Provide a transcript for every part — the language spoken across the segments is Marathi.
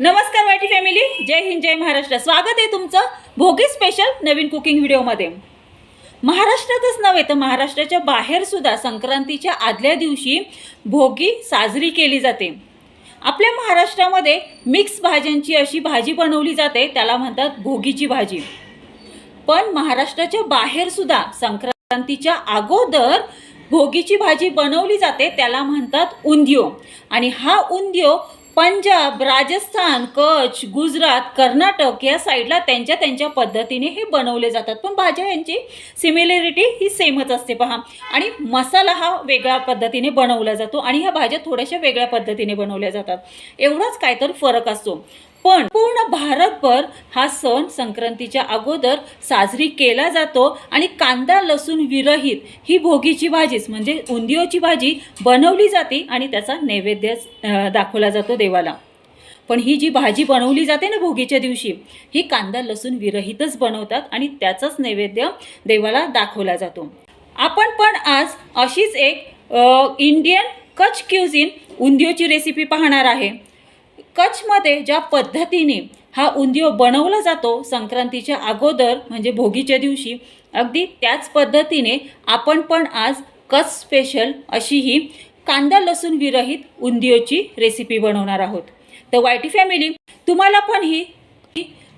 नमस्कार वाटी फॅमिली. जय हिंद जय महाराष्ट्र. स्वागत आहे तुमचं भोगी स्पेशल नवीन कुकिंग व्हिडिओमध्ये महाराष्ट्रातच नव्हे तर महाराष्ट्राच्या बाहेरसुद्धा संक्रांतीच्या आदल्या दिवशी भोगी साजरी केली जाते. आपल्या महाराष्ट्रामध्ये मिक्स भाज्यांची अशी भाजी बनवली जाते त्याला म्हणतात भोगीची भाजी. पण महाराष्ट्राच्या बाहेरसुद्धा संक्रांतीच्या अगोदर भोगीची भाजी बनवली जाते त्याला म्हणतात उंदियो आणि हा उंदियो पंजाब राजस्थान कच्छ गुजरात कर्नाटक या साईडला त्यांच्या त्यांच्या पद्धतीने हे बनवले जातात. पण भाज्या यांची सिमिलॅरिटी ही सेमच असते पहा. आणि मसाला हा वेगळ्या पद्धतीने बनवला जातो आणि ह्या भाज्या थोड्याशा वेगळ्या पद्धतीने बनवल्या जातात. एवढाच काय तर फरक असतो. पण पूर्ण भारतभर हा सण संक्रांतीच्या अगोदर साजरी केला जातो आणि कांदा लसूण विरहित ही भोगीची भाजीच म्हणजे उंदियोची भाजी बनवली जाते आणि त्याचा नैवेद्य दाखवला जातो देवाला. पण ही जी भाजी बनवली जाते ना भोगीच्या दिवशी ही कांदा लसूण विरहितच बनवतात आणि त्याचाच नैवेद्य देवाला दाखवला जातो. आपण पण आज अशीच एक इंडियन कच क्युझिन उंदियोची रेसिपी पाहणार आहे. कच्छमध्ये ज्या पद्धतीने हा उंदियो बनवला जातो संक्रांतीच्या अगोदर म्हणजे भोगीच्या दिवशी अगदी त्याच पद्धतीने आपण पण आज कच्छ स्पेशल अशी ही कांदा लसूण विरहित उंदियोची रेसिपी बनवणार आहोत. तर वायटी फॅमिली तुम्हाला पण ही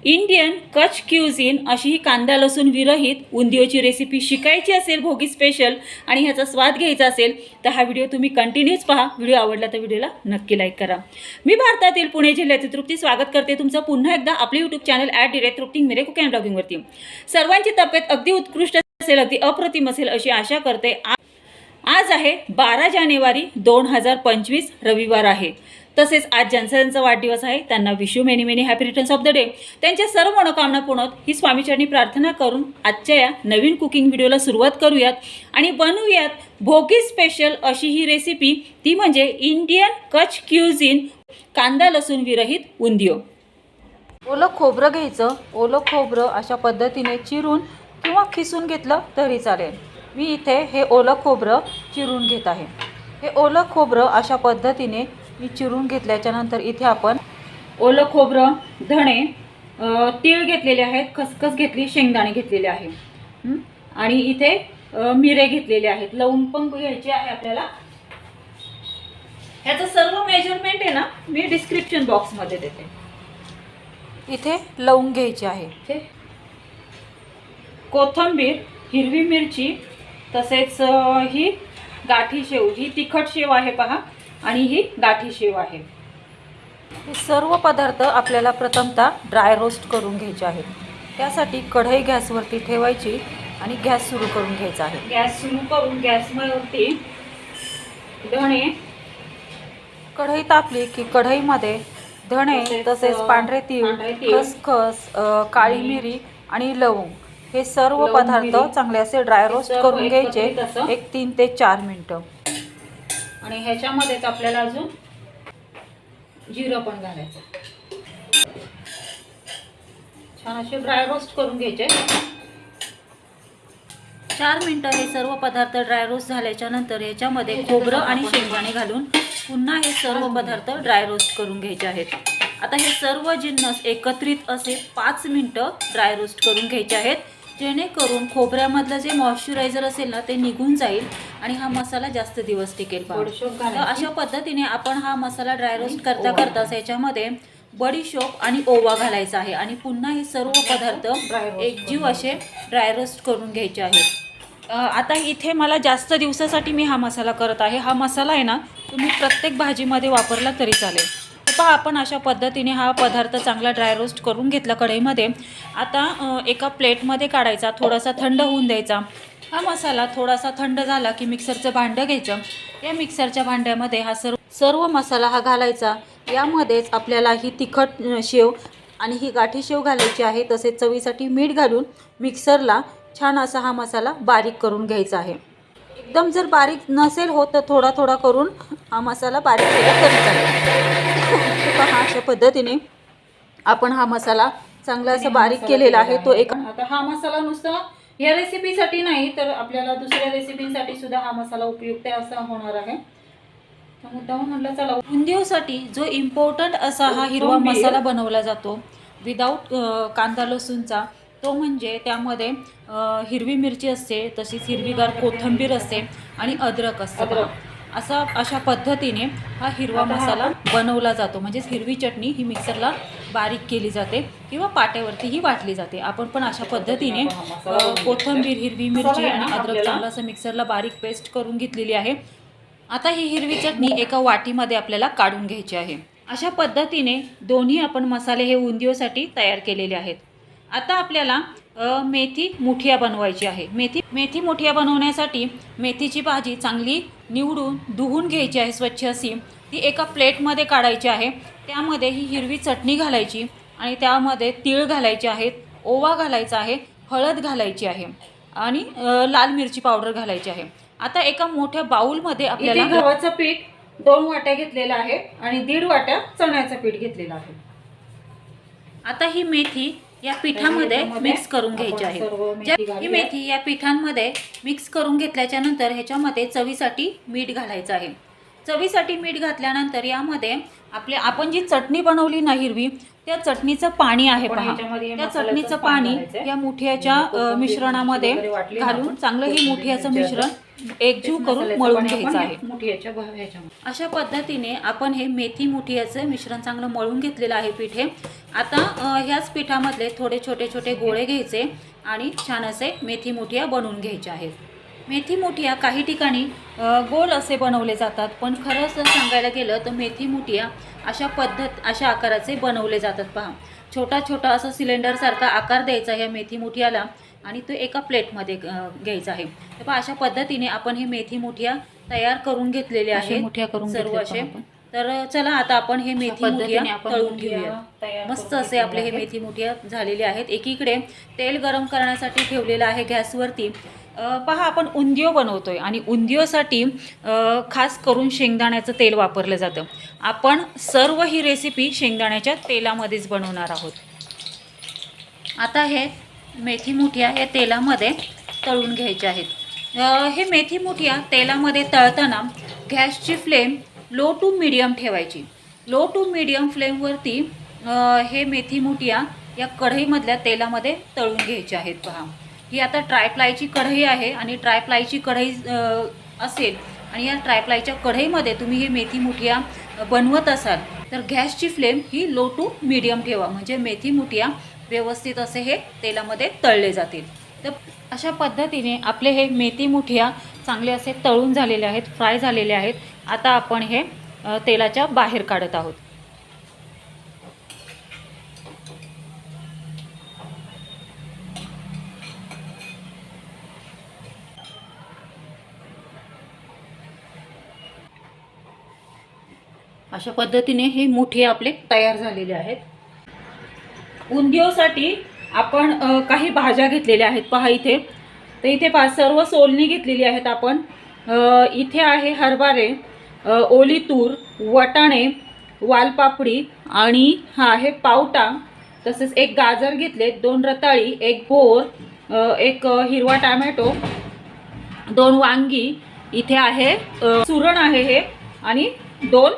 इंडियन कच क्युझिन अशी ही कांदा लसूण विरहित उंदिओची रेसिपी शिकायची असेल भोगी स्पेशल आणि ह्याचा स्वाद घ्यायचा असेल तर हा व्हिडिओ तुम्ही कंटिन्यूच पहा. व्हिडिओ आवडला तर व्हिडिओला नक्की लाईक करा. मी भारतातील पुणे जिल्ह्यातील तृप्ती स्वागत करते. तुमचं पुन्हा एकदा आपले YouTube channel at direct Trupti मेरे कुक अँड ब्लॉगिंगवरती सर्वांची तब्येत अगदी उत्कृष्ट असेल अगदी अप्रतिम असेल अशी आशा करते. आ- आज आहे बारा जानेवारी दोन हजार पंचवीस रविवार आहे. तसेच आज ज्यांचा वाढदिवस आहे. त्यांना wish you many many happy returns of the day त्यांच्या सर्व मनोकामना पूर्ण ही स्वामीचरणी प्रार्थना करून आजच्या या नवीन कुकिंग व्हिडिओला सुरुवात करूयात. आणि बनवूयात भोगी स्पेशल अशी ही रेसिपी ती म्हणजे इंडियन कच क्युझिन कांदा लसूण विरहित उंदियो. ओलं खोबरं घ्यायचं. ओलं खोबरं अशा पद्धतीने चिरून किंवा खिसून घेतलं तरी चालेल. मी इथे हे ओलं खोबरं चिरून घेत आहे. हे ओलं खोबरं अशा पद्धतीने मी चिरून घेतल्याच्यानंतर इथे आपण ओलं खोबरं धणे तीळ घेतलेले आहेत खसखस घेतली शेंगदाणे घेतलेले आहे. आणि इथे मिरे घेतलेले आहेत. लवंग पण घ्यायचे आहे आपल्याला. ह्याचं सर्व मेजरमेंट आहे ना मी डिस्क्रिप्शन बॉक्समध्ये देते. इथे लवंग घ्यायची आहे. कोथंबीर हिरवी मिरची तसेच ही गाठी शेव ही तिखट शेव आहे पहा. आणि ही गाठी शेव आहे. हे सर्व पदार्थ आपल्याला प्रथमतः ड्राय रोस्ट करून घ्यायचे आहेत. त्यासाठी कढई गॅसवरती ठेवायची आणि गॅस सुरू करून घ्यायचा आहे. गॅस सुरू करून गॅसवरती धणे. कढई तापली की कढईमध्ये धणे तसेच, पांढरे तीळ खसखस काळी मिरी आणि लवंग हे सर्व पदार्थ. चांगले असे ड्राय रोस्ट करून घ्यायचे. एक तीन ते चार मिनटं. आणि ह्याच्यामध्येच आपल्याला अजून जिरं पण घालायचं. छान असे ड्राय रोस्ट करून घ्यायचे. चार मिनटं हे सर्व पदार्थ ड्राय रोस्ट झाल्याच्यानंतर याच्यामध्ये खोबरं आणि शेंगदाणे घालून पुन्हा हे सर्व पदार्थ ड्राय रोस्ट करून घ्यायचे आहेत. आता हे सर्व जिन्नस एकत्रित असे पाच मिनटं ड्राय रोस्ट करून घ्यायचे आहेत. जेणेकरून खोबऱ्यामधलं जे मॉइश्चरायझर असेल ना ते निघून जाईल आणि हा मसाला जास्त दिवस टिकेल तर. अशा पद्धतीने आपण हा मसाला ड्राय रोस्ट करता. करताच याच्यामध्ये बडीशोप आणि ओवा घालायचा आहे. आणि पुन्हा हे सर्व पदार्थ एकजीव असे ड्राय रोस्ट करून घ्यायचे आहेत. आता इथे मला जास्त दिवसासाठी मी हा मसाला करत आहे. हा मसाला आहे ना तुम्ही प्रत्येक भाजीमध्ये वापरला तरी चालेल. पहा आपण अशा पद्धतीने हा पदार्थ चांगला ड्राय रोस्ट करून घेतला कढईमध्ये. आता एका प्लेटमध्ये काढायचा थोडासा थंड होऊन द्यायचा. हा मसाला थोडासा थंड झाला की मिक्सरचं भांडं घ्यायचं. या मिक्सरच्या भांड्यामध्ये हा सर्व सर्व मसाला हा घालायचा. यामध्येच आपल्याला ही तिखट शेव आणि ही गाठी शेव घालायची आहे. तसेच चवीसाठी मीठ घालून मिक्सरला छान असा हा मसाला बारीक करून घ्यायचा आहे. एकदम जर बारीक नसेल होत तर थोडा थोडा करून हा मसाला बारीक केला तरी चालेल. पहा अशा पद्धतीने आपण हा मसाला चांगला असा बारीक केलेला आहे तो एक आता हा मसाला नुसता या रेसिपीसाठी नाही तर आपल्याला दुसऱ्या रेसिपीसाठी सुद्धा हा मसाला उपयुक्त आहे असा होणार आहे मुद्दाम म्हणलं चला उंदीवसाठी जो इम्पॉर्टंट असा हा हिरवा. मसाला बनवला जातो विदाऊट कांदा लसूणचा तो म्हणजे त्यामध्ये हिरवी मिरची असते तशीच हिरवीगार कोथिंबीर असते आणि अद्रक असतं. असा अशा पद्धतीने हा हिरवा मसाला बनवला जातो. म्हणजेच हिरवी चटणी ही मिक्सरला बारीक केली जाते किंवा पाट्यावरती ही वाटली जाते. आपण पण अशा पद्धतीने कोथिंबीर हिरवी मिरची आणि अद्रक चांगलं असं मिक्सरला बारीक पेस्ट करून घेतलेली आहे. आता ही हिरवी चटणी एका वाटीमध्ये आपल्याला काढून घ्यायची आहे. अशा पद्धतीने दोन्ही आपण मसाले हे उंदियोसाठी तयार केलेले आहेत. आता आपल्याला मेथी मुठिया बनवायची आहे. मेथी मेथी मुठिया बनवण्यासाठी मेथीची भाजी चांगली निवडून धुवून घ्यायची आहे स्वच्छ अशी. ती एका प्लेटमध्ये काढायची आहे. त्यामध्ये ही हिरवी चटणी घालायची आणि त्यामध्ये तीळ घालायचे आहेत. ओवा घालायचा आहे. हळद घालायची आहे. आणि लाल मिरची पावडर घालायची आहे. आता एका मोठ्या बाउलमध्ये इथे आपल्याला गव्हाचं पीठ दोन वाट्या घेतलेलं आहे आणि दीड वाट्या चण्याचं पीठ घेतलेलं आहे. आता ही मेथी या पिठामध्ये मिक्स करून घ्यायची आहे मेथी ही या पिठांमध्ये मिक्स करून घेतल्याच्या नंतर ह्याच्यामध्ये चवीसाठी मीठ घालायचं आहे. चवीसाठी मीठ घातल्यानंतर यामध्ये आपले आपण जी चटणी बनवली ना हिरवी त्या चटणीचं पाणी आहे पहा. त्या चटणीचं पाणी. या मुठियाच्या मिश्रणामध्ये घालून. चांगलं ही मुठियाचं मिश्रण एकजीव करून मळून घ्यायचं या आहे. ह्याच्यामध्ये. अशा पद्धतीने आपण हे मेथी मुठियाचं मिश्रण चांगलं मळून घेतलेलं आहे पीठ हे. आता ह्याच पिठामधले थोडे छोटे छोटे गोळे घ्यायचे आणि छान असे मेथी मुठिया बनवून घ्यायचे आहेत. मेथी मुठिया काही ठिकाणी गोल असे बनवले जातात पण खरंच जर सांगायला गेलं तर मेथी मुठिया अशा पद्धत अशा आकाराचे बनवले जातात पहा. छोटा छोटा असं सिलेंडरसारखा आकार द्यायचा ह्या मेथी मुठियाला आणि तो एका प्लेटमध्ये घ्यायचा आहे. तर पहा अशा पद्धतीने आपण हे मेथी मुठिया तयार करून घेतलेले आहे मुठ्या करून सर्व असे. तर चला आता आपण हे मेथी मुठिया तळून घेऊया. मस्त असे आपले हे मेथी मुठिया झालेले आहेत. एकीकडे तेल गरम करण्यासाठी ठेवलेलं आहे गॅसवरती. पहा आपण उंदियो बनवतोय आणि उंदियोसाठी अ, खास करून शेंगदाण्याचं तेल वापरलं जातं. आपण सर्व ही रेसिपी शेंगदाण्याच्या तेलामध्येच बनवणार आहोत. आता हे मेथी मुठिया हे तेलामध्ये तळून घ्यायचे आहेत. हे मेथी मुठिया तेलामध्ये तळताना गॅसची फ्लेम लो टू मिडियम ठेवायची. लो टू मिडियम फ्लेमवरती हे मेथी मुठिया या कढईमधल्या तेलामध्ये तळून घ्यायचे आहेत पहा. ही आता ट्रायप्लायची कढई आहे आणि ट्रायप्लायची कढई असेल आणि या ट्रायप्लायच्या कढईमध्ये तुम्ही हे मेथी मुठिया बनवत असाल तर गॅसची फ्लेम ही लो टू मिडियम ठेवा. म्हणजे मेथी मुठिया व्यवस्थित असे हे तेलामध्ये तळले जातील. तर अशा पद्धतीने आपले हे मेथी मुठिया चांगले असे तळून झालेले आहेत फ्राय झालेले आहेत. आता आपण हे तेलाच्या बाहेर काढत आहोत. अशा पद्धतीने हे मुठे आपले तयार झालेले आहेत. उंदिओसाठी आपण काही भाज्या घेतलेल्या आहेत. पहा इथे. तर इथे पा सर्व सोलणी घेतलेली आहेत आपण. इथे आहे हरभरे ओली तूर वटाणे वालपापडी आणि हा आहे पावटा. तसेच एक गाजर घेतले दोन रताळी एक बोर एक हिरवा टॅमॅटो दोन वांगी. इथे आहे सुरण आहे हे आणि दोन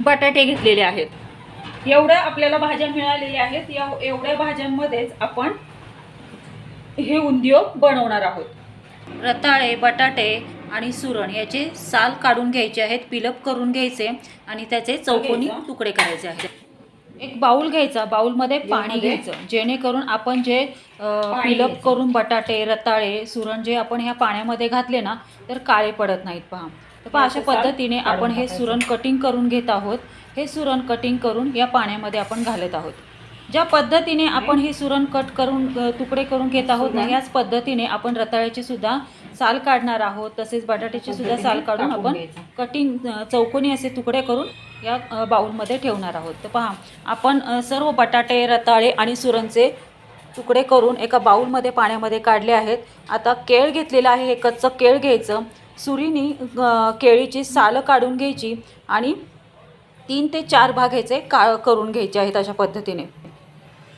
बटाटे घेतलेले आहेत. एवढ्या आपल्याला भाज्या मिळालेल्या आहेत या एवढ्या भाज्यांमध्येच आपण हे उंदियो बनवणार आहोत रताळे बटाटे आणि सुरण याचे साल काढून घ्यायचे आहेत पिलप करून घ्यायचे आणि त्याचे चौकोनी. तुकडे करायचे आहेत एक बाऊल घ्यायचा बाऊलमध्ये पाणी घ्यायचं जेणेकरून आपण जे पिलप. करून बटाटे रताळे सुरण जे आपण ह्या पाण्यामध्ये घातले ना तर काळे पडत नाहीत पहा तर पहा अशा पद्धतीने आपण हे. सुरण कटिंग करून घेत आहोत हे सुरण कटिंग करून या पाण्यामध्ये आपण घालत आहोत ज्या पद्धतीने आपण हे सुरण कट करून तुकडे करून घेत आहोत ना. याच पद्धतीने आपण रताळ्याची सुद्धा साल काढणार आहोत तसेच बटाट्याची सुद्धा साल काढून आपण. कटिंग चौकोनी असे तुकडे करून या अ, बाउलमध्ये ठेवणार आहोत तर पहा आपण सर्व बटाटे रताळे आणि सुरणचे तुकडे करून एका बाउलमध्ये पाण्यामध्ये काढले आहेत आता केळ घेतलेलं आहे हे कच्चं केळ घ्यायचं सुरीनी केळीची सालं काढून घ्यायची आणि तीन ते चार भाग ह्याचे का करून घ्यायचे आहेत अशा पद्धतीने.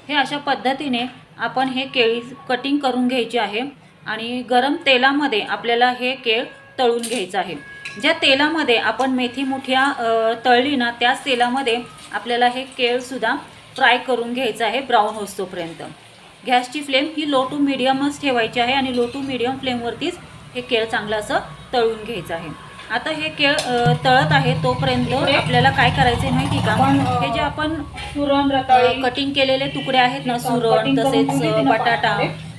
हे अशा पद्धतीने आपण हे केळी कटिंग करून घ्यायचे आहे आणि गरम तेलामध्ये आपल्याला हे केळ तळून घ्यायचं आहे. ज्या तेलामध्ये आपण मेथी मुठ्या तळली ना त्याच तेलामध्ये आपल्याला हे केळसुद्धा फ्राय करून घ्यायचं आहे ब्राऊन होस्तोपर्यंत गॅसची फ्लेम ही लो टू मिडियमच ठेवायची आहे आणि लो टू मिडियम फ्लेमवरतीच हे केळ चांगलं असं तळून घ्यायचं आहे. आता हे केळ तळत आहे तोपर्यंत आपल्याला काय करायचं माहिती का? हे जे आपण सुरण रताळी कटिंग केलेले तुकडे आहेत ना सुरण तसेच बटाटा.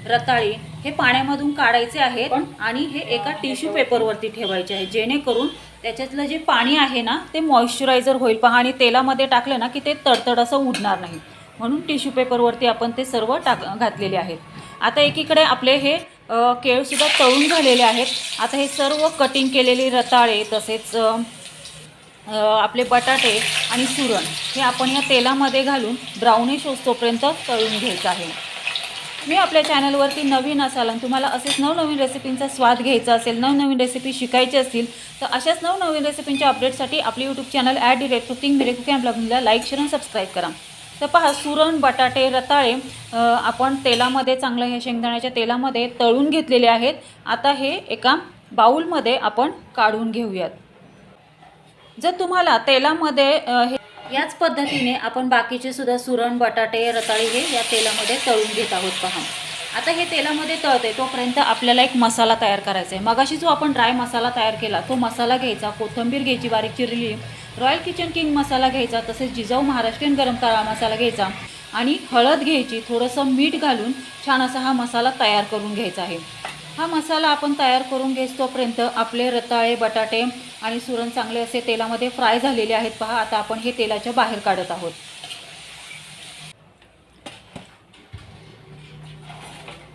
रताळी हे पाण्यामधून काढायचे आहेत आणि हे एका टिश्यू पेपरवरती ठेवायचे आहे. जेणेकरून त्याच्यातलं जे पाणी आहे ना ते मॉइश्चरायझर होईल. पहा आणि तेलामध्ये टाकलं ना की ते तडतड असं उडणार नाही. म्हणून टिश्यू पेपरवरती आपण ते सर्व टाक घातलेले आहेत. आता एकीकडे आपले हे केळसुद्धा तळून झालेले आहेत. आता हे सर्व कटिंग केलेले रताळे तसेच आपले बटाटे आणि सुरण हे आपण या तेलामध्ये घालून ब्राउनिश होतोपर्यंत तळून घ्यायचं आहे. मी आपल्या चॅनलवरती नवीन असाल आणि तुम्हाला असेच नवनवीन रेसिपींचा स्वाद घ्यायचा असेल नवनवीन रेसिपी शिकायची असतील तर अशाच नवनवीन रेसिपींच्या अपडेटसाठी आपले YouTube channel add direct cooking मिरे कुकिंग ब्लॉगिंगला लाईक शेअर आणि सबस्क्राईब करा. तर पहा सुरण बटाटे रताळे आपण तेलामध्ये चांगलं हे शेंगदाण्याच्या तेलामध्ये तळून घेतलेले आहेत. आता हे एका बाऊलमध्ये आपण काढून घेऊयात. जर तुम्हाला तेलामध्ये हे याच पद्धतीने आपण बाकीचे सुद्धा सुरण बटाटे रताळे हे या तेलामध्ये तळून घेत आहोत पहा. आता हे तेलामध्ये तळते तोपर्यंत आपल्याला एक मसाला तयार करायचा आहे. मगाशी जो आपण ड्राय मसाला तयार केला तो मसाला घ्यायचा कोथिंबीर घ्यायची बारीक चिरली रॉयल किचन किंग मसाला घ्यायचा तसेच जिजाऊ महाराष्ट्रीयन गरम काळा मसाला घ्यायचा आणि हळद घ्यायची थोडंसं मीठ घालून छान असा हा मसाला तयार करून घ्यायचा आहे. हा मसाला आपण तयार करून घेस तोपर्यंत आपले रताळे बटाटे आणि सुरण चांगले असे तेलामध्ये फ्राय झालेले आहेत. पहा आता आपण हे तेलाच्या बाहेर काढत आहोत.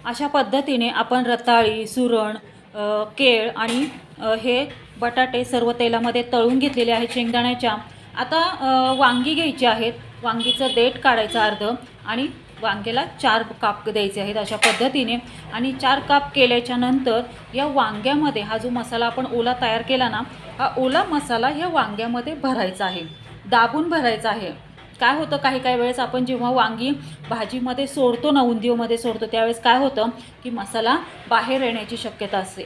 अशा पद्धतीने आपण रताळी सुरण केळ आणि हे बटाटे सर्व तेलामध्ये तळून घेतलेले आहेत शेंगदाण्याच्या. आता वांगी घ्यायची आहेत. वांगीचं देठ काढायचं अर्ध आणि वांग्याला चार काप द्यायचे आहेत अशा पद्धतीने. आणि चार काप केल्याच्यानंतर या वांग्यामध्ये हा जो मसाला आपण ओला तयार केला ना हा ओला मसाला ह्या वांग्यामध्ये भरायचा आहे. दाबून भरायचा आहे. काय होतं? काही काही वेळेस आपण जेव्हा वांगी भाजीमध्ये सोडतो ना उंदीवमध्ये सोडतो त्यावेळेस काय होतं की मसाला बाहेर येण्याची शक्यता असते.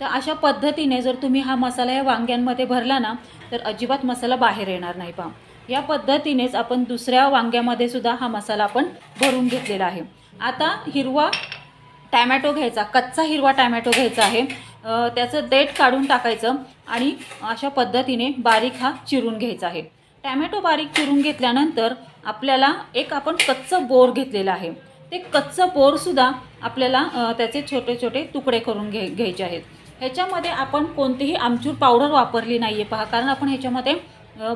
तर अशा पद्धतीने जर तुम्ही हा मसाला या वांग्यांमध्ये भरला ना तर अजिबात मसाला बाहेर येणार नाही पहा. या पद्धतीनेच आपण दुसऱ्या वांग्यामध्ये सुद्धा हा मसाला आपण भरून घेतलेला आहे. आता हिरवा टॅमॅटो घ्यायचा कच्चा हिरवा टॅमॅटो घ्यायचा आहे. त्याचं देठ काढून टाकायचं आणि अशा पद्धतीने बारीक हा चिरून घ्यायचा आहे. टॅमॅटो बारीक चिरून घेतल्यानंतर आपल्याला एक आपण कच्चं बोर घेतलेलं आहे. ते कच्चं बोरसुद्धा आपल्याला त्याचे छोटे छोटे तुकडे करून घे घ्यायचे आहेत. ह्याच्यामध्ये आपण कोणतीही आमचूर पावडर वापरली नाही आहे पहा कारण आपण ह्याच्यामध्ये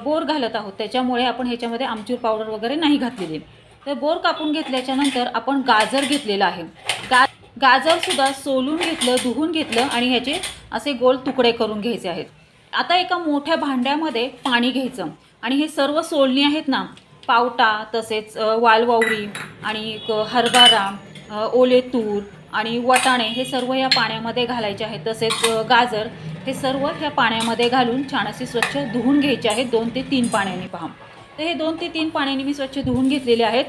बोर घालत आहोत. त्याच्यामुळे आपण ह्याच्यामध्ये आमचूर पावडर वगैरे नाही घातलेली. तर बोर कापून घेतल्याच्यानंतर आपण गाजर घेतलेलं आहे. गा गाजरसुद्धा सोलून घेतलं धुवून घेतलं आणि ह्याचे असे गोल तुकडे करून घ्यायचे आहेत. आता एका मोठ्या भांड्यामध्ये पाणी घ्यायचं. आणि हे सर्व सोलणी आहेत ना पावटा तसेच वालवावरी आणि हरभरा ओले तूर आणि वटाणे हे सर्व या पाण्यामध्ये घालायचे आहेत. तसेच गाजर हे सर्व ह्या पाण्यामध्ये घालून छान असे स्वच्छ धुवून घ्यायचे आहेत. दोन ते तीन पाण्याने पहा. तर हे दोन ते तीन पाण्याने मी स्वच्छ धुवून घेतलेले आहेत.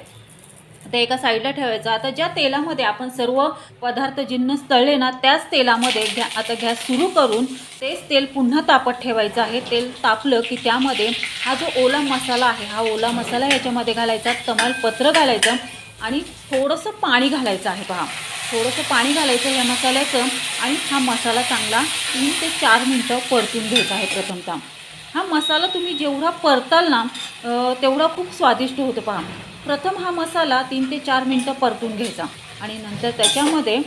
ते एका साईडला ठेवायचं. आता ज्या तेलामध्ये आपण सर्व पदार्थ जिन्नस तळले ना त्याच तेलामध्ये घ्या आता गॅस सुरू करून तेच तेल पुन्हा तापत ठेवायचं आहे. तेल तापलं की त्यामध्ये हा जो ओला मसाला आहे हा ओला मसाला ह्याच्यामध्ये घालायचा तमालपत्र घालायचं आणि थोडंसं पाणी घालायचं आहे. पहा. थोडंसं पाणी घालायचं या मसाल्याचं आणि हा मसाला चांगला तीन ते चार मिनटं परतून घ्यायचा आहे प्रथमतः. हा मसाला तुम्ही जेवढा परताल ना तेवढा खूप स्वादिष्ट होतो पहा. प्रथम हा मसाला तीन ते चार मिनटं परतून घ्यायचा आणि नंतर त्याच्यामध्ये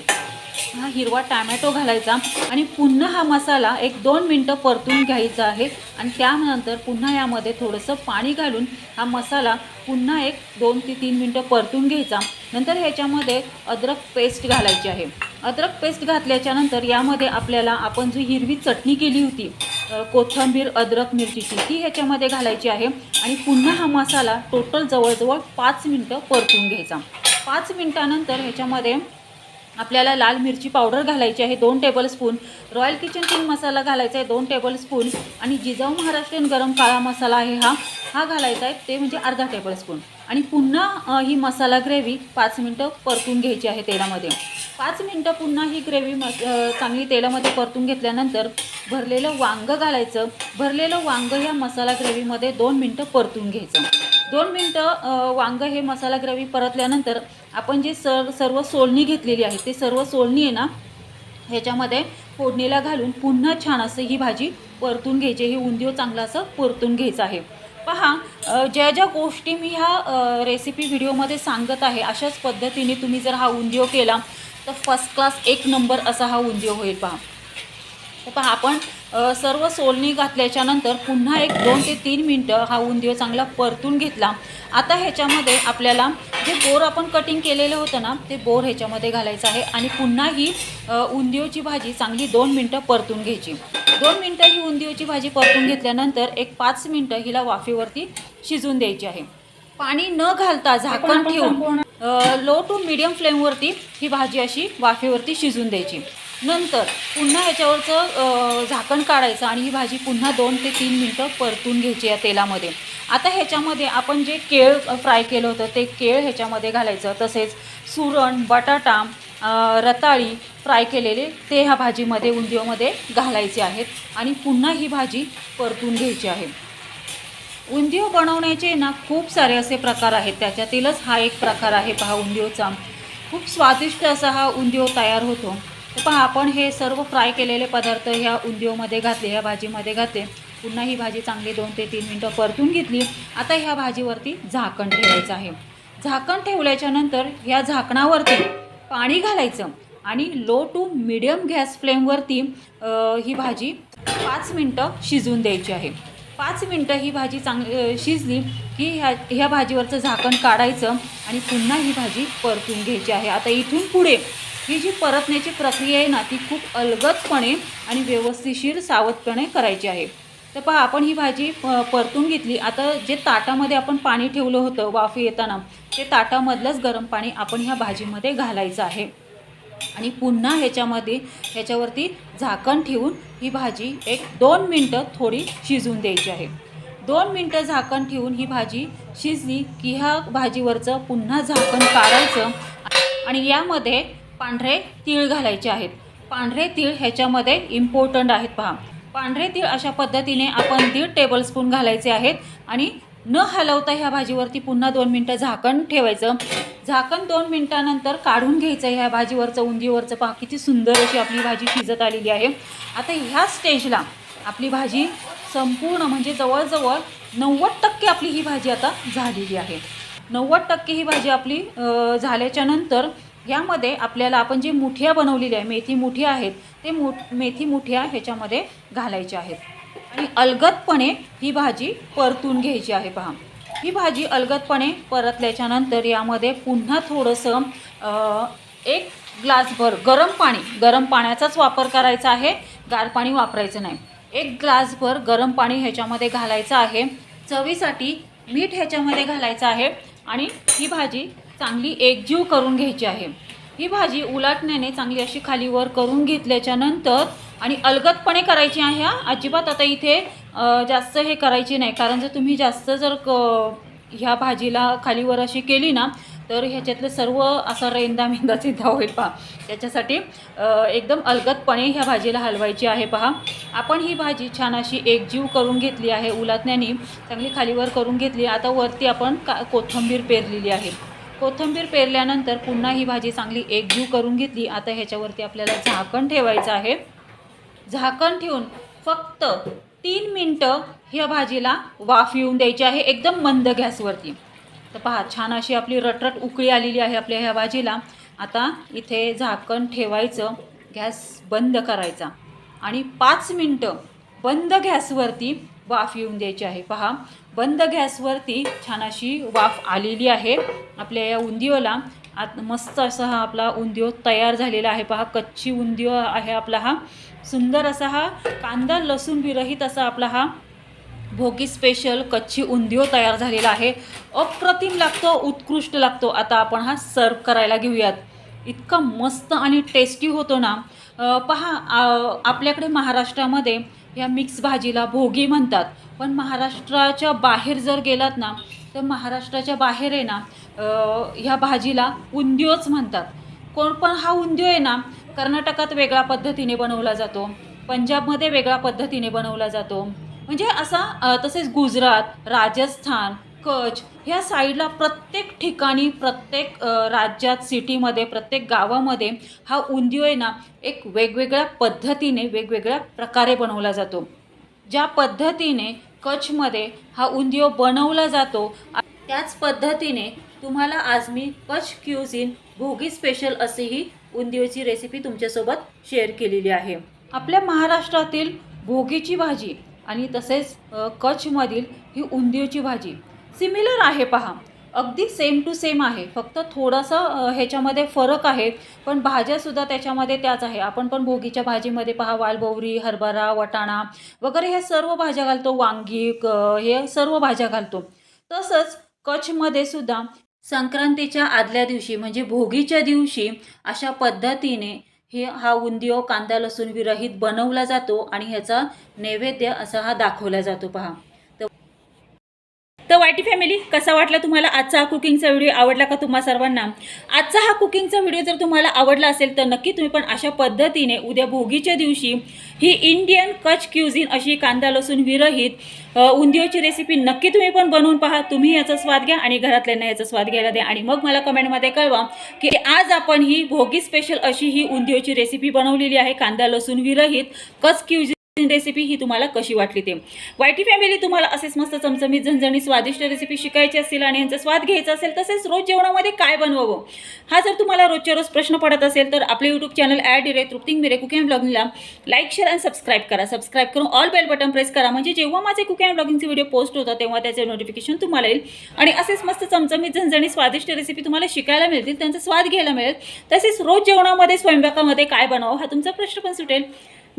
हा हिरवा टॅमॅटो घालायचा आणि पुन्हा हा मसाला एक दोन मिनटं परतून घ्यायचा आहे. आणि त्यानंतर पुन्हा यामध्ये थोडंसं पाणी घालून हा मसाला पुन्हा एक दोन ते तीन मिनटं परतून घ्यायचा. नंतर ह्याच्यामध्ये अद्रक पेस्ट घालायची आहे. अद्रक पेस्ट घातल्याच्यानंतर यामध्ये आपल्याला आपण जी हिरवी चटणी केली होती कोथंबीर कोथिंबीर अद्रक मिरचीची ती ह्याच्यामध्ये घालायची आहे. आणि पुन्हा हा मसाला टोटल जवळजवळ पाच मिनटं परतून घ्यायचा. पाच मिनटानंतर ह्याच्यामध्ये आपल्याला लाल मिरची पावडर घालायची आहे दोन tablespoon royal kitchen king masala घालायचा आहे दोन टेबलस्पून आणि जिजाऊ महाराष्ट्रीयन गरम काळा मसाला आहे हा हा घालायचा आहे ते म्हणजे अर्धा टेबलस्पून आणि पुन्हा ही मसाला ग्रेव्ही पाच मिनटं परतून घ्यायची आहे तेलामध्ये. पाच मिनटं पुन्हा ही ग्रेव्ही म चांगली तेलामध्ये परतून घेतल्यानंतर भरलेलं वांगं घालायचं. भरलेलं वांगं ह्या मसाला ग्रेव्हीमध्ये दोन मिनटं परतून घ्यायचं. दोन मिनटं वांगं हे मसाला ग्रेव्ही परतल्यानंतर आपण जी सर सर्व सोलणी घेतलेली आहे ते सर्व सोलणी आहे ना ह्याच्यामध्ये फोडणीला घालून पुन्हा छान असं ही भाजी परतून घ्यायची. ही उंदीव चांगलं असं परतून घ्यायचं आहे. पहा ज्या ज्या गोष्टी मी ह्या रेसिपी व्हिडिओमध्ये सांगत आहे अशाच पद्धतीने तुम्ही जर हा उंदिओ केला तर फर्स्ट क्लास एक नंबर असा हा उंदिओ होईल पहा. तर पहा आपण सर्व सोलणी घातल्याच्यानंतर पुन्हा एक दोन ते तीन मिनटं हा उंदिओ चांगला परतून घेतला. आता ह्याच्यामध्ये आपल्याला जे बोर आपण कटिंग केलेलं होतं ना ते बोर ह्याच्यामध्ये घालायचं आहे आणि पुन्हा ही अ, उंदिओची भाजी चांगली दोन मिनटं परतून घ्यायची. दोन मिनटं ही उंदिओची भाजी परतून घेतल्यानंतर एक पाच मिनटं हिला वाफेवरती शिजून द्यायची आहे. पाणी न घालता झाकण ठेवून लो टू मिडियम फ्लेमवरती ही भाजी अशी वाफेवरती शिजून द्यायची. नंतर पुन्हा याच्यावरचं झाकण काढायचं आणि ही भाजी पुन्हा दोन ते तीन मिनटं परतून घ्यायची या तेलामध्ये. आता ह्याच्यामध्ये आपण जे केळ फ्राय केलं होतं ते केळ ह्याच्यामध्ये घालायचं. तसेच सुरण बटाटा रताळी फ्राय केलेले ते ह्या भाजीमध्ये उंदिओमध्ये घालायचे आहेत. आणि पुन्हा ही भाजी परतून घ्यायची आहे. उंदीव बनवण्याचे ना खूप सारे असे प्रकार आहेत. त्याच्यातीलच हा एक प्रकार आहे पहा उंदीवचा. खूप स्वादिष्ट असा हा उंदीव तयार होतो. पहा आपण हे सर्व फ्राय केलेले पदार्थ ह्या उंदिओमध्ये घातले ह्या भाजीमध्ये घातले. पुन्हा ही भाजी चांगली दोन ते तीन मिनटं परतून घेतली. आता ह्या भाजीवरती झाकण ठेवायचं आहे. झाकण ठेवल्याच्या नंतर ह्या झाकणावरती पाणी घालायचं आणि लो टू मिडियम गॅस फ्लेमवरती ही भाजी पाच मिनटं शिजवून द्यायची आहे. पाच मिनटं ही भाजी चांगली शिजली की ह्या ह्या भाजीवरचं झाकण काढायचं आणि पुन्हा ही भाजी परतून घ्यायची आहे. आता इथून पुढे ही जी परतण्याची प्रक्रिया आहे ना ती खूप अलगदपणे आणि व्यवस्थिशीर सावधपणे करायची आहे. तर पहा आपण ही भाजी प परतून घेतली. आता जे ताटामध्ये आपण पाणी ठेवलं होतं वाफ येताना ते ताटामधलंच गरम पाणी आपण ह्या भाजीमध्ये घालायचं आहे. आणि पुन्हा ह्याच्यामध्ये ह्याच्यावरती झाकण ठेवून ही भाजी एक दोन मिनटं थोडी शिजवून द्यायची आहे. दोन मिनटं झाकण ठेवून ही भाजी शिजली की ह्या भाजीवरचं पुन्हा झाकण काढायचं आणि यामध्ये पांढरे तीळ घालायचे आहेत. पांढरे तीळ ह्याच्यामध्ये इम्पॉर्टंट आहेत पहा. पांढरे तीळ अशा पद्धतीने आपण दीड टेबलस्पून घालायचे आहेत आणि न हलवता ह्या भाजीवरती पुन्हा दोन मिनटं झाकण ठेवायचं. झाकण दोन मिनटानंतर काढून घ्यायचं ह्या भाजीवरचं उंदीवरचं. पहा किती सुंदर अशी आपली भाजी शिजत आलेली आहे. आता ह्या स्टेजला आपली भाजी संपूर्ण म्हणजे जवळजवळ नव्वद टक्के आपली ही भाजी आता झालेली आहे. नव्वद टक्के ही भाजी आपली झाल्याच्यानंतर ह्यामध्ये आपल्याला आपण जी मुठिया बनवलेली आहे मेथी मुठिया आहेत ते मु मेथी मुठिया ह्याच्यामध्ये घालायच्या आहेत. आणि अलगदपणे ही भाजी परतून घ्यायची आहे पहा. ही भाजी अलगदपणे परतल्याच्यानंतर यामध्ये पुन्हा थोडंसं एक ग्लासभर गरम पाणी गरम पाण्याचाच वापर करायचा आहे गार पाणी वापरायचं नाही. एक ग्लासभर गरम पाणी ह्याच्यामध्ये घालायचं आहे. चवीसाठी मीठ ह्याच्यामध्ये घालायचं आहे आणि ही भाजी चांगली एकजीव करून घ्यायची आहे. ही भाजी उलाटण्याने चांगली अशी खाली वर करून घेतल्याच्यानंतर आणि अलगदपणे करायची आहे हा? अजिबात आता इथे जास्त हे करायची नाही. कारण जर तुम्ही जास्त जर क ह्या भाजीला खालीवर अशी केली ना तर ह्याच्यातलं सर्व असा रेंदा मेंदा सिद्धा होईल पहा. त्याच्यासाठी एकदम अलगदपणे ह्या भाजीला हलवायची आहे पहा. आपण ही भाजी छान अशी एकजीव करून घेतली आहे उलातण्याने चांगली खालीवर करून घेतली. आता वरती आपण का कोथिंबीर पेरलेली आहे. कोथिंबीर पेरल्यानंतर पुन्हा ही भाजी चांगली एकजीव करून घेतली. आता ह्याच्यावरती आपल्याला झाकण ठेवायचं आहे. झाकण ठेवून फक्त तीन मिनटं ह्या भाजीला वाफ येऊन द्यायची आहे एकदम मंद गॅसवरती. तर पहा छान अशी आपली रटरट उकळी आलेली आहे आपल्या ह्या भाजीला. आता इथे झाकण ठेवायचं गॅस बंद करायचा. आणि पाच मिनटं बंद गॅसवरती वाफ येऊन द्यायची आहे. पहा बंद गॅसवरती छान अशी वाफ आलेली आहे आपल्या या उंदिओला आत मस्त असा हा आपला उंदिओ तयार झालेला आहे. पहा कच्ची उंदिओ आहे आपला हा. सुंदर असा हा कांदा लसूण विरहित असा आपला हा भोगी स्पेशल कच्ची उंदिओ तयार झालेला आहे. अप्रतिम लागतो उत्कृष्ट लागतो. आता आपण हा सर्व करायला घेऊयात. इतका मस्त आणि टेस्टी होतो ना. पहा आपल्याकडे महाराष्ट्रामध्ये या मिक्स भाजीला भोगी म्हणतात. पण महाराष्ट्राच्या बाहेर जर गेलात ना तर महाराष्ट्राच्या बाहेर आहे ना ह्या भाजीला उंदियोच म्हणतात. कोण पण हा उंदियो आहे ना कर्नाटकात वेगळ्या पद्धतीने बनवला जातो. पंजाबमध्ये वेगळ्या पद्धतीने बनवला जातो. म्हणजे असा तसेच गुजरात राजस्थान कच्छ ह्या साईडला प्रत्येक ठिकाणी प्रत्येक राज्यात सिटीमध्ये प्रत्येक गावामध्ये हा उंदियो आहे ना एक वेगवेगळ्या पद्धतीने वेगवेगळ्या प्रकारे बनवला जातो. ज्या पद्धतीने कच्छमध्ये हा उंदियो बनवला जातो त्याच पद्धतीने तुम्हाला आज मी कच्छ इन भोगी स्पेशल अशी ही उंदियोची रेसिपी तुमच्यासोबत शेअर केलेली आहे. आपल्या महाराष्ट्रातील भोगीची भाजी आणि तसेच कच्छमधील ही उंदियोची भाजी सिमिलर आहे पहा. अगदी सेम टू सेम आहे. फक्त थोडंसं ह्याच्यामध्ये फरक आहे पण भाज्यासुद्धा त्याच्यामध्ये त्याच आहे. आपण पण भोगीच्या भाजीमध्ये पहा वालबवरी हरभरा वटाणा वगैरे ह्या सर्व भाज्या घालतो वांगी क हे सर्व भाज्या घालतो. तसंच कच्छमध्ये सुद्धा संक्रांतीच्या आदल्या दिवशी म्हणजे भोगीच्या दिवशी अशा पद्धतीने हे हा उंदिओ कांदा लसूण विरहित बनवला जातो आणि ह्याचा नैवेद्य असा हा दाखवला जातो. पहा. तर वाईटी वायटी फॅमिली कसा वाटला तुम्हाला आजचा हा कुकिंगचा व्हिडिओ आवडला का तुम्हा सर्वांना? आजचा हा कुकिंगचा व्हिडिओ जर तुम्हाला आवडला असेल तर नक्की तुम्ही पण अशा पद्धतीने उद्या भोगीच्या दिवशी ही इंडियन कच क्युझिन अशी कांदा लसूण विरहित उंदिओची रेसिपी नक्की तुम्ही पण बनवून पहा. तुम्ही याचा स्वाद घ्या आणि घरातल्यांना याचा स्वाद घ्यायला द्या. आणि मग मला कमेंटमध्ये कळवा की आज आपण ही भोगी स्पेशल अशी ही उंदिओची रेसिपी बनवलेली आहे. कांदा लसूण विरहित कच क्युझिन रेसिपी ही तुम्हाला कशी वाटली ते? वायटी फॅमिली तुम्हाला असेच मस्त चमचमीत झणझणी स्वादिष्ट रेसिपी शिकायची असेल आणि यांचा स्वाद घ्यायचा असेल तसेच रोज जेवणामध्ये काय बनवावं? हा जर तुम्हाला रोजच्या रोज प्रश्न पडत असेल तर आपले यूट्यूब चॅनल ॲड डिरे तृप्तिंग मिरे कुकिंग ब्लॉगिंगला लाईक शेअर आणि सबस्क्राईब करा. सबस्क्राईब करून ऑल बेल बटन प्रेस करा. म्हणजे जेव्हा माझे कुकिंग ब्लॉगिंगचे व्हिडिओ पोस्ट होतात तेव्हा त्याचे नोटिफिकेशन तुम्हाला येईल. आणि असेच मस्त चमचमीत झणझणी स्वादिष्ट रेसिपी तुम्हाला शिकायला मिळतील त्यांचा स्वाद घ्यायला मिळेल. तसेच रोज जेवणामध्ये स्वयंपाकामध्ये काय बनवावं हा तुमचा प्रश्न पण सुटेल.